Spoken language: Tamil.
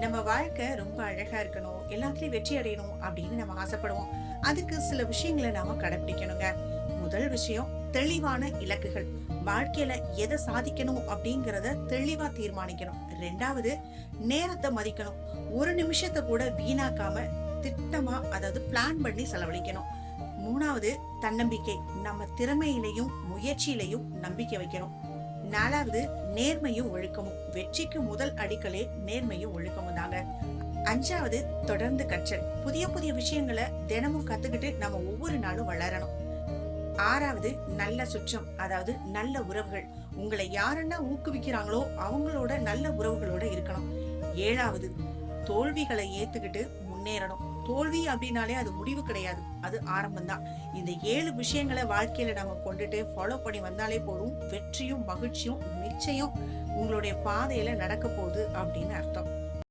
நம்ம வாழ்க்கை ரொம்ப அழகா இருக்கணும் எல்லாத்துலயும் வெற்றி அடையணும் அப்படின்னு நம்ம ஆசைப்படுவோம். அதுக்கு சில விஷயங்களை நாம கடைபிடிக்கணுங்க முதல் விஷயம் தெளிவான இலக்குகள். வாழ்க்கையில எதை சாதிக்கணும் அப்படிங்கறத தெளிவா தீர்மானிக்கணும். ரெண்டாவது நேரத்தை மதிக்கணும். ஒரு நிமிஷத்தை கூட வீணாக்காம திட்டமா அதாவது பிளான் பண்ணி செலவழிக்கணும். மூணாவது தன்னம்பிக்கை. நம்ம திறமையிலையும் முயற்சியிலையும் நம்பிக்கை வைக்கணும். நாலாவது நேர்மையும் ஒழுக்கமும். வெற்றிக்கு முதல் அடிக்கலே நேர்மையும் ஒழுக்கமும் தாங்க அஞ்சாவது தொடர்ந்து கற்றல். புதிய புதிய விஷயங்களை தினமும் கத்துக்கிட்டு நம்ம ஒவ்வொரு நாளும் வளரணும். ஆறாவது நல்ல சுற்றம் அதாவது நல்ல உறவுகள். உங்களை யாரெல்லாம் ஊக்குவிக்கிறாங்களோ அவங்களோட நல்ல உறவுகளோட இருக்கணும் ஏழாவது தோல்விகளை ஏத்துக்கிட்டு முன்னேறணும். தோல்வி அப்படின்னாலே அது முடிவு கிடையாது. அது ஆரம்பம் தான் இந்த ஏழு விஷயங்களை வாழ்க்கையில நம்ம கொண்டுட்டு ஃபாலோ பண்ணி வந்தாலே போதும். வெற்றியும் மகிழ்ச்சியும் நிச்சயம் உங்களுடைய பாதையில நடக்க போகுது அப்படின்னு அர்த்தம்.